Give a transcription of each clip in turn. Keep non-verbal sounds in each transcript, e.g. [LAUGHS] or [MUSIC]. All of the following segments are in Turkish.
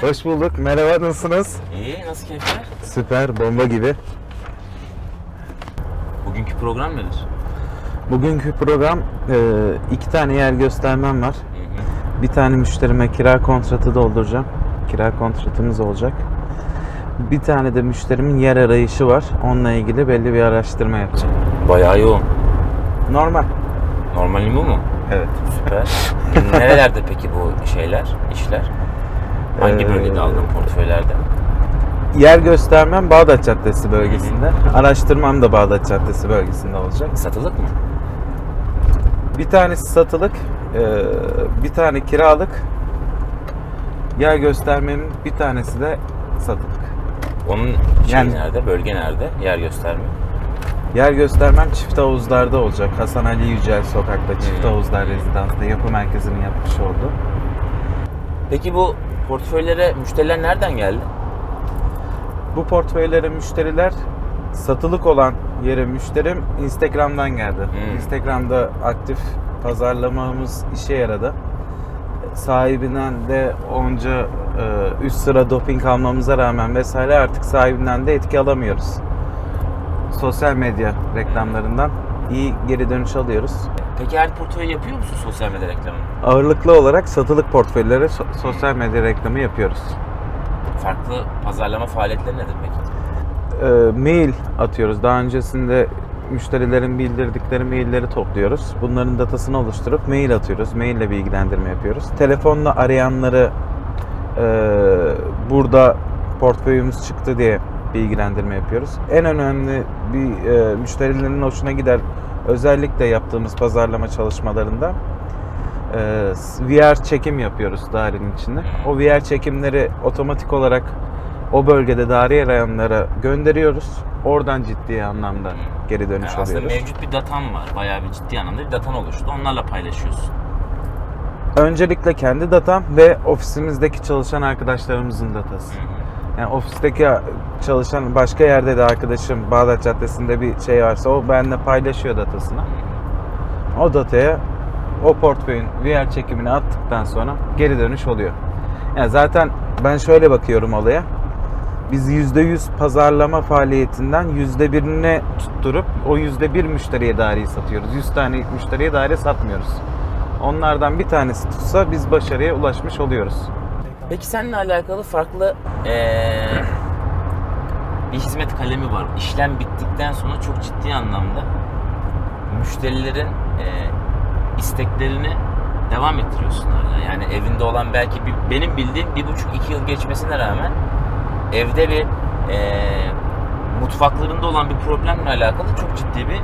Geldin. Hoş bulduk. Merhaba nasılsınız? İyi nasıl keyifler? Süper, bomba gibi. Bugünkü program nedir? Bugünkü program e, iki tane yer göstermem var. Hı hı. Bir tane müşterime kira kontratı dolduracağım. Kira kontratımız olacak. Bir tane de müşterimin yer arayışı var. Onunla ilgili belli bir araştırma yapacağım. Bayağı yoğun. Normal. Normali bu mu? Evet. Süper. Nerelerde peki bu şeyler, işler? Hangi Ee, bölgede aldın portföylerde? Yer göstermem Bağdat Caddesi bölgesinde. Araştırmam da Bağdat Caddesi bölgesinde olacak. Satılık mı? Bir tanesi satılık, e, bir tane kiralık. Yer göstermemin bir tanesi de satılık. Onun şey Yani- nerede, bölge nerede? Yer gösterme. Yer göstermem çift havuzlarda olacak. Hasan Ali Yücel sokakta çift havuzlar rezidansında yapı merkezinin yapmış olduğu. Peki bu portföylere müşteriler nereden geldi? Bu portföylere müşteriler satılık olan yere müşterim Instagram'dan geldi. Hmm. Instagram'da aktif pazarlamamız işe yaradı. Sahibinden de onca e, üst sıra doping almamıza rağmen vesaire artık sahibinden de etki alamıyoruz. Sosyal medya reklamlarından iyi geri dönüş alıyoruz. Peki her portföy yapıyor musun sosyal medya reklamını? Ağırlıklı olarak satılık portföylere so- sosyal medya reklamı yapıyoruz. Farklı pazarlama faaliyetleri nedir peki? e, mail atıyoruz. Daha öncesinde müşterilerin bildirdikleri mailleri topluyoruz. Bunların datasını oluşturup mail atıyoruz. Mail ile bilgilendirme yapıyoruz. Telefonla arayanları e, burada portföyümüz çıktı diye bilgilendirme yapıyoruz. En önemli bir e, müşterilerin hoşuna gider özellikle yaptığımız pazarlama çalışmalarında e, VR çekim yapıyoruz dairenin içinde. O VR çekimleri otomatik olarak o bölgede daire arayanlara gönderiyoruz. Oradan ciddi anlamda geri dönüş Yani aslında alıyoruz. mevcut bir datan var. Bayağı bir ciddi anlamda bir datan oluştu. Onlarla paylaşıyorsun. Öncelikle kendi datam ve ofisimizdeki çalışan arkadaşlarımızın datası. Hı hı. Yani ofisteki çalışan başka yerde de arkadaşım Bağdat Caddesi'nde bir şey varsa o benimle paylaşıyor datasını. O dataya o portföyün VR çekimini attıktan sonra geri dönüş oluyor. Yani zaten ben şöyle bakıyorum olaya. Biz %100 pazarlama faaliyetinden %1'ine tutturup o %1 müşteriye daireyi satıyoruz. 100 tane müşteriye daire satmıyoruz. Onlardan bir tanesi tutsa biz başarıya ulaşmış oluyoruz. Peki seninle alakalı farklı eee, bir hizmet kalemi var. İşlem bittikten sonra çok ciddi anlamda müşterilerin eee, isteklerini devam ettiriyorsun hala. Yani evinde olan belki bir, benim bildiğim bir buçuk iki yıl geçmesine rağmen evde bir eee, mutfaklarında olan bir problemle alakalı çok ciddi bir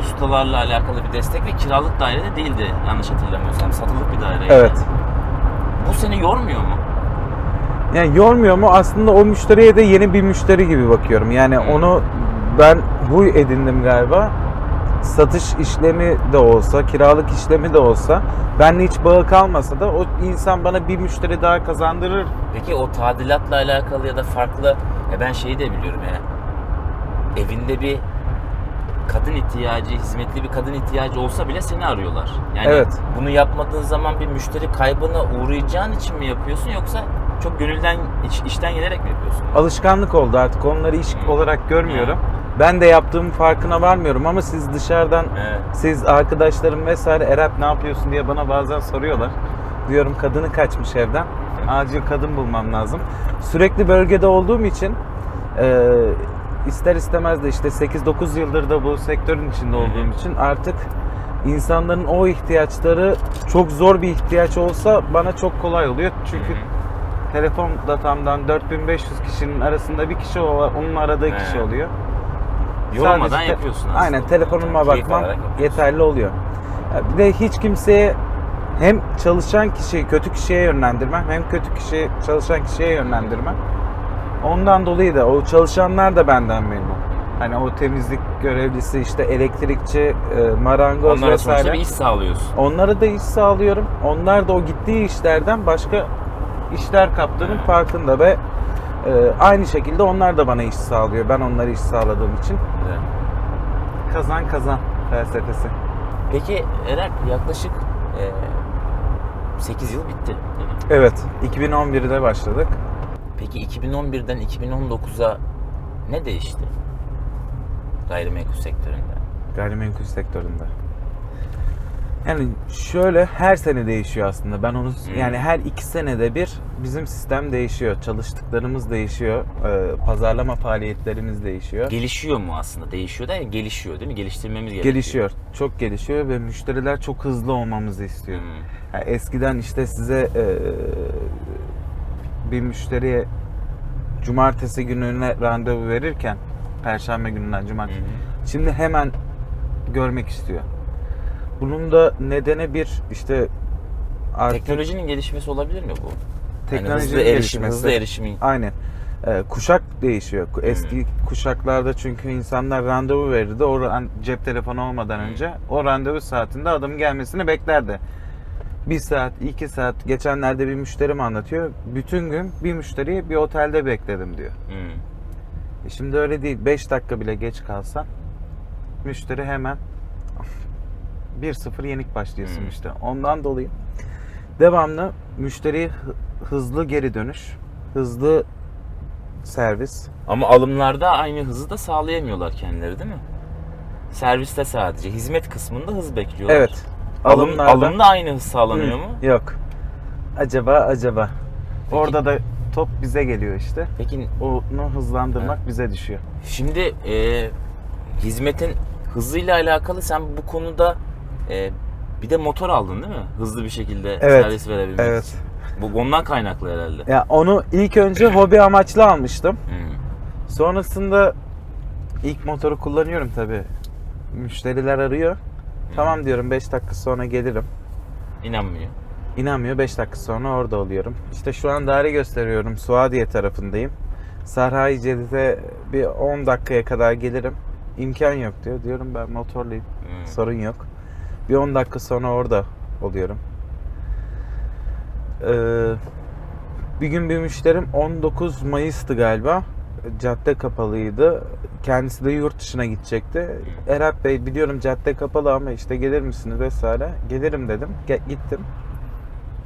ustalarla alakalı bir destek ve kiralık dairede değildi yanlış hatırlamıyorsam. Satılık bir daireydi. Evet. Bu seni yormuyor mu? Yani yormuyor mu? Aslında o müşteriye de yeni bir müşteri gibi bakıyorum. Yani Hmm. onu ben bu edindim galiba. Satış işlemi de olsa, kiralık işlemi de olsa, benle hiç bağı kalmasa da o insan bana bir müşteri daha kazandırır. Peki o tadilatla alakalı ya da farklı ya ben şeyi de biliyorum ya. Evinde bir kadın ihtiyacı, hizmetli bir kadın ihtiyacı olsa bile seni arıyorlar. Yani Evet. bunu yapmadığın zaman bir müşteri kaybına uğrayacağın için mi yapıyorsun yoksa çok gönülden iç- işten gelerek mi yapıyorsun? Alışkanlık oldu artık. Onları iş olarak görmüyorum. Ben de yaptığım farkına varmıyorum ama siz dışarıdan Evet. Siz arkadaşlarım vesaire Erap ne yapıyorsun diye bana bazen soruyorlar. Diyorum kadını kaçmış evden. Acil kadın bulmam lazım. Sürekli bölgede olduğum için e, ister istemez de işte 8-9 yıldır da bu sektörün içinde Hı hı. olduğum için artık insanların o ihtiyaçları çok zor bir ihtiyaç olsa bana çok kolay oluyor. Çünkü Hı hı. Telefon datamdan 4500 kişinin arasında bir kişi o- onun aradığı He. kişi oluyor. Yorulmadan Sadece yapıyorsun aslında. Aynen telefonuma Keyif bakmam alarak yapıyorsun. yeterli oluyor. Ya Bir de hiç kimseye hem çalışan kişiyi kötü kişiye yönlendirmem hem kötü kişi çalışan kişiye yönlendirmem. Ondan dolayı da o çalışanlar da benden memnun. Hani o temizlik görevlisi işte elektrikçi, e, marangoz Onlara sonuçta vesaire. bir iş sağlıyorsun. Onlara da iş sağlıyorum. Onlar da o gittiği işlerden başka işler kaptığının farkında ve e, aynı şekilde onlar da bana iş sağlıyor. Ben onlara iş sağladığım için Evet. kazan kazan felsefesi. Peki Eren yaklaşık e, 8 yıl bitti. Evet, 2011'de başladık. Peki 2011'den 2019'a ne değişti? Gayrimenkul sektöründe. Gayrimenkul sektöründe. Yani şöyle her sene değişiyor aslında. Ben onu Hmm. yani her iki senede bir bizim sistem değişiyor. Çalıştıklarımız değişiyor. e, pazarlama faaliyetlerimiz değişiyor. Gelişiyor mu aslında? Değişiyor da yani gelişiyor değil mi? Geliştirmemiz gerekiyor. Gelişiyor. Çok gelişiyor ve müşteriler çok hızlı olmamızı istiyor. Hmm. Yani eskiden işte size e, bir müşteriye cumartesi gününe randevu verirken perşembe gününden cumartesi hı. Şimdi hemen görmek istiyor. Bunun da nedeni bir işte artık Teknolojinin gelişmesi olabilir mi bu? Yani teknolojinin hızlı erişim, gelişmesi. hızlı erişimin. Aynen. Ee, kuşak değişiyor. Eski kuşaklarda çünkü insanlar randevu verirdi. O cep telefonu olmadan önce o randevu saatinde adamın gelmesini beklerdi. Bir saat, iki saat. Geçenlerde bir müşterim anlatıyor. Bütün gün bir müşteriyi bir otelde bekledim diyor. Hmm. E Şimdi öyle değil. 5 dakika bile geç kalsan müşteri hemen 1-0 yenik başlıyorsun Hmm. işte. Ondan dolayı devamlı müşteriye hı- hızlı geri dönüş, hızlı servis. Ama alımlarda aynı hızı da sağlayamıyorlar kendileri değil mi? Serviste sadece. Hizmet kısmında hız bekliyorlar. Evet. Alım, alımlarda- alımda aynı hız sağlanıyor Hı, mu? Yok. Acaba acaba. Peki. Orada da top bize geliyor işte. Peki Onu hızlandırmak bize düşüyor. şimdi e, hizmetin hızıyla alakalı sen bu konuda e, bir de motor aldın değil mi? Hızlı bir şekilde Evet. servis verebilmek Evet. için. Bu ondan kaynaklı herhalde. Ya onu ilk önce [LAUGHS] hobi amaçlı almıştım. Hmm. Sonrasında ilk motoru kullanıyorum tabi. Müşteriler arıyor. Tamam diyorum 5 dakika sonra gelirim. İnanmıyor. İnanmıyor 5 dakika sonra orada oluyorum. İşte şu an daire gösteriyorum. Suadiye tarafındayım. Sarhay Cedid'e bir 10 dakikaya kadar gelirim. İmkan yok diyor. Diyorum ben motorluyum. Hmm. Sorun yok. Bir 10 dakika sonra orada oluyorum. Ee, bir gün bir müşterim 19 Mayıs'tı galiba. Cadde kapalıydı. Kendisi de yurt dışına gidecekti. Erap Bey biliyorum cadde kapalı ama işte gelir misiniz vesaire. Gelirim dedim. Ge- gittim.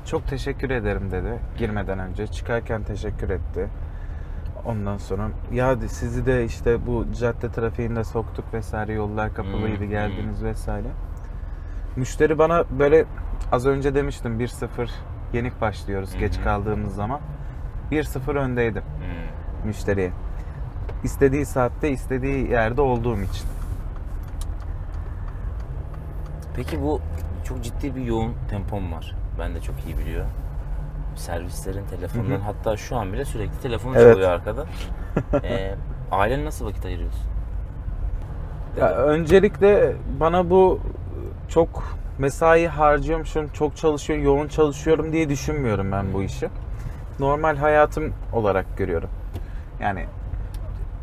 Çok teşekkür ederim dedi girmeden önce. Çıkarken teşekkür etti. Ondan sonra ya sizi de işte bu cadde trafiğinde soktuk vesaire yollar kapalıydı Hmm, geldiniz vesaire. Müşteri bana böyle az önce demiştim 1-0 yenik başlıyoruz Hı geç kaldığımız zaman. 1-0 öndeydim Hmm. müşteriye. İstediği saatte istediği yerde olduğum için. Peki bu çok ciddi bir yoğun tempom var. Ben de çok iyi biliyorum. Servislerin telefonların Hı hı. hatta şu an bile sürekli telefon Evet. çalıyor arkada. [LAUGHS] ee, ailene nasıl vakit ayırıyorsun? Ya öncelikle bana bu çok mesai harcıyormuşum, çok çalışıyorum, yoğun çalışıyorum diye düşünmüyorum ben bu işi. Normal hayatım olarak görüyorum. Yani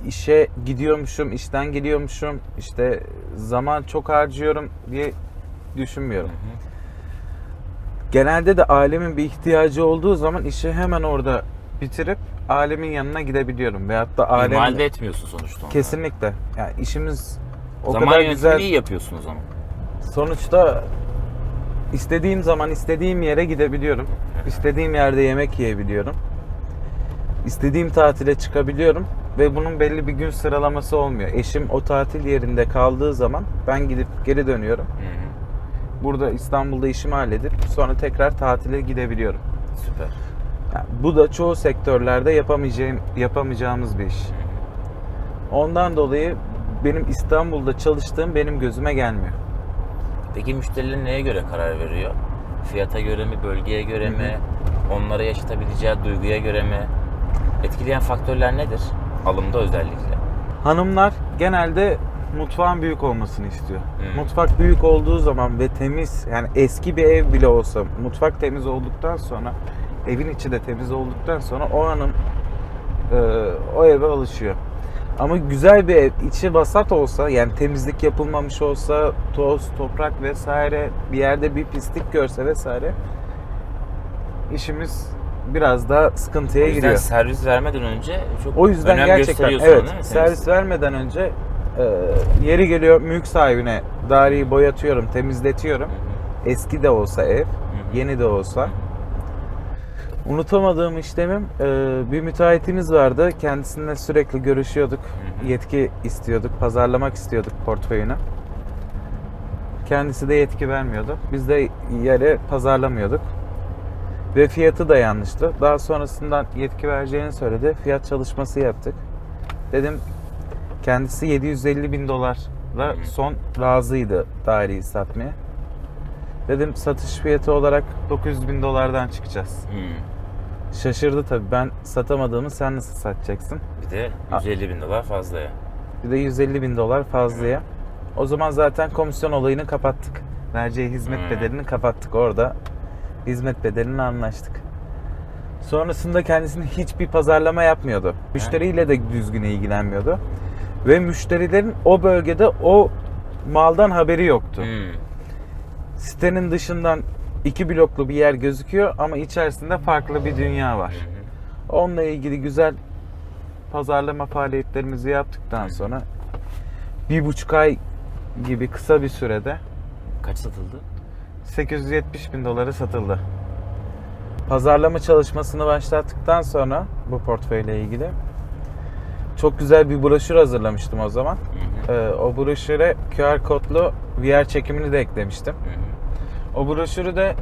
işe gidiyormuşum, işten geliyormuşum, işte zaman çok harcıyorum diye düşünmüyorum. Hı hı. Genelde de ailemin bir ihtiyacı olduğu zaman işi hemen orada bitirip ailemin yanına gidebiliyorum. Veyahut da İhmal de etmiyorsun sonuçta onları. kesinlikle. Yani işimiz o Zaman kadar güzel. iyi yapıyorsun o zaman. Sonuçta istediğim zaman istediğim yere gidebiliyorum. İstediğim yerde yemek yiyebiliyorum. İstediğim tatile çıkabiliyorum ve bunun belli bir gün sıralaması olmuyor. Eşim o tatil yerinde kaldığı zaman ben gidip geri dönüyorum. Burada İstanbul'da işimi halledip sonra tekrar tatile gidebiliyorum. Süper. Yani bu da çoğu sektörlerde yapamayacağım yapamayacağımız bir iş. Ondan dolayı benim İstanbul'da çalıştığım benim gözüme gelmiyor. Peki müşteriler neye göre karar veriyor? Fiyata göre mi, bölgeye göre mi, onlara yaşatabileceği duyguya göre mi? Etkileyen faktörler nedir? Alımda özellikle. Hanımlar genelde mutfağın büyük olmasını istiyor. Hmm. Mutfak büyük olduğu zaman ve temiz yani eski bir ev bile olsa mutfak temiz olduktan sonra evin içi de temiz olduktan sonra o hanım e, o eve alışıyor. Ama güzel bir ev içi vasat olsa yani temizlik yapılmamış olsa toz, toprak vesaire bir yerde bir pislik görse vesaire işimiz biraz daha sıkıntıya O yüzden giriyor. servis vermeden önce çok O yüzden önem gerçekten evet değil mi? servis vermeden önce e, yeri geliyor mülk sahibine daireyi boyatıyorum, temizletiyorum. Eski de olsa ev, yeni de olsa. Unutamadığım işlemim e, bir müteahhitimiz vardı. Kendisiyle sürekli görüşüyorduk. Yetki istiyorduk, pazarlamak istiyorduk portföyünü. Kendisi de yetki vermiyordu. Biz de yere pazarlamıyorduk. Ve fiyatı da yanlıştı. Daha sonrasından yetki vereceğini söyledi. Fiyat çalışması yaptık. Dedim kendisi 750 bin dolarla son razıydı daireyi satmaya. Dedim satış fiyatı olarak 900 bin dolardan çıkacağız. Hmm. Şaşırdı tabii. Ben satamadığımı sen nasıl satacaksın? Bir de 150 bin dolar fazla ya. Bir de 150 bin dolar fazlaya. O zaman zaten komisyon olayını kapattık. Vereceği hizmet Hmm. bedelini kapattık. Orada hizmet bedelini anlaştık. Sonrasında kendisinin hiçbir pazarlama yapmıyordu. Müşteriyle de düzgün ilgilenmiyordu. Ve müşterilerin o bölgede o maldan haberi yoktu. Hmm. Sitenin dışından iki bloklu bir yer gözüküyor ama içerisinde farklı bir dünya var. Onunla ilgili güzel pazarlama faaliyetlerimizi yaptıktan sonra bir buçuk ay gibi kısa bir sürede Kaç satıldı? 870 bin doları satıldı. Pazarlama çalışmasını başlattıktan sonra bu portföyle ilgili çok güzel bir broşür hazırlamıştım o zaman. Hı hı. Ee, o broşüre QR kodlu VR çekimini de eklemiştim. Hı hı. O broşürü de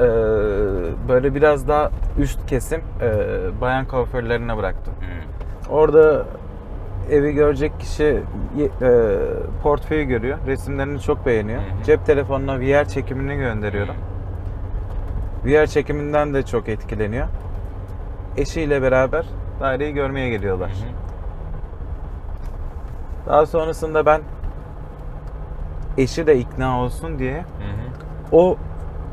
e, böyle biraz daha üst kesim e, bayan kuaförlerine bıraktım. Hı. Orada evi görecek kişi e, portföyü görüyor. Resimlerini çok beğeniyor. Hı. Cep telefonuna VR çekimini gönderiyorum. VR çekiminden de çok etkileniyor. Eşiyle beraber daireyi görmeye geliyorlar. Hı. Daha sonrasında ben eşi de ikna olsun diye Hı hı. O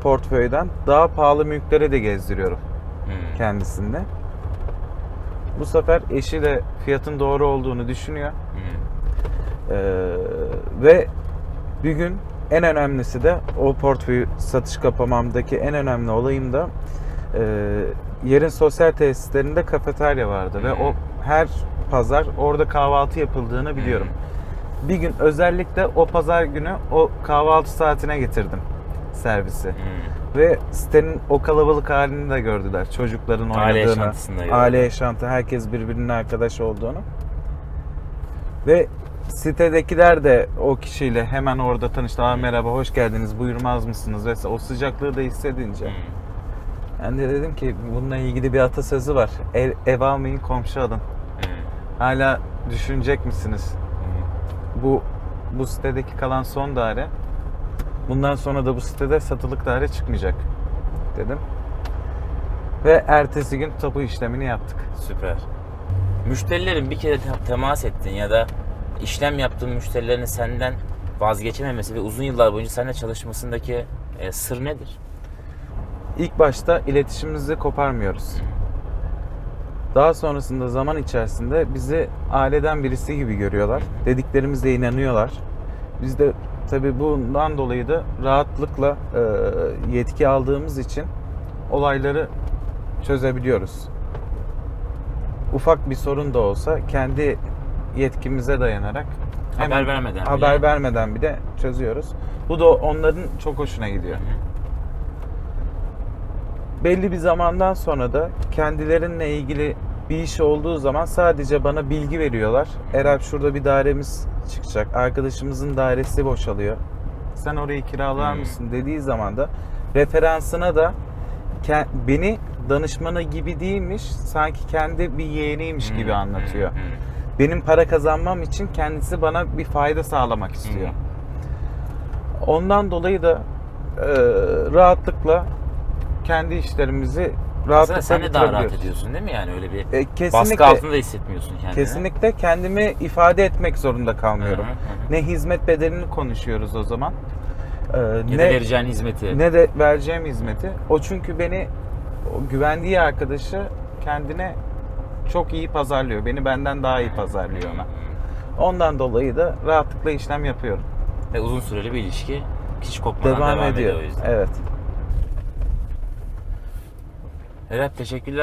portföyden daha pahalı mülkleri de gezdiriyorum Hı. kendisinde. Bu sefer eşi de fiyatın doğru olduğunu düşünüyor. Hı. Ee, ve bir gün en önemlisi de o portföyü satış kapamamdaki en önemli olayım da e, yerin sosyal tesislerinde kafeterya vardı ve o her pazar orada kahvaltı yapıldığını biliyorum. Bir gün özellikle o pazar günü o kahvaltı saatine getirdim servisi. Hı. Ve sitenin o kalabalık halini de gördüler. Çocukların oynadığını. Aile yaşantısını da gördüler. Aile yaşantı. Herkes birbirinin arkadaş olduğunu. Ve sitedekiler de o kişiyle hemen orada tanıştı. Aa, merhaba hoş geldiniz buyurmaz mısınız? Ve o sıcaklığı da hissedince. Hı. Ben de dedim ki bununla ilgili bir atasözü var. Ev, ev almayın komşu alın. Hı. Hala düşünecek misiniz? Hı. Bu bu sitedeki kalan son daire. Bundan sonra da bu sitede satılık daire çıkmayacak dedim. Ve ertesi gün tapu işlemini yaptık. Süper. Müşterilerin bir kere te- temas ettin ya da işlem yaptığın müşterilerin senden vazgeçememesi ve uzun yıllar boyunca seninle çalışmasındaki e, sır nedir? İlk başta iletişimimizi koparmıyoruz. Daha sonrasında zaman içerisinde bizi aileden birisi gibi görüyorlar. Dediklerimize inanıyorlar. Biz de tabii bundan dolayı da rahatlıkla e, yetki aldığımız için olayları çözebiliyoruz. Ufak bir sorun da olsa kendi yetkimize dayanarak Haber vermeden haber bile. vermeden bir de çözüyoruz. Bu da onların çok hoşuna gidiyor. Belli bir zamandan sonra da kendilerinle ilgili bir iş olduğu zaman sadece bana bilgi veriyorlar. Erap şurada bir dairemiz çıkacak. Arkadaşımızın dairesi boşalıyor. Sen orayı kiralar Hmm. mısın dediği zaman da referansına da beni danışmanı gibi değilmiş, sanki kendi bir yeğeniymiş gibi Hı, anlatıyor. hı. Benim para kazanmam için kendisi bana bir fayda sağlamak istiyor. Ondan dolayı da e, rahatlıkla kendi işlerimizi Aslında sen de daha rahat ediyorsun değil mi yani öyle bir E, baskı kesinlikle, altında da hissetmiyorsun kendini. kesinlikle kendimi ifade etmek zorunda hı, kalmıyorum. hı hı. Ne hizmet bedelini konuşuyoruz o zaman. e, Ya ne da vereceğin hizmeti. ne de vereceğim hizmeti. O çünkü beni o güvendiği arkadaşı kendine çok iyi pazarlıyor. Beni benden daha iyi pazarlıyor ona. Ondan dolayı da rahatlıkla işlem yapıyorum. Ve uzun süreli bir ilişki hiç kopmadan Devam, devam, ediyor. o yüzden. Evet. Evet teşekkürler.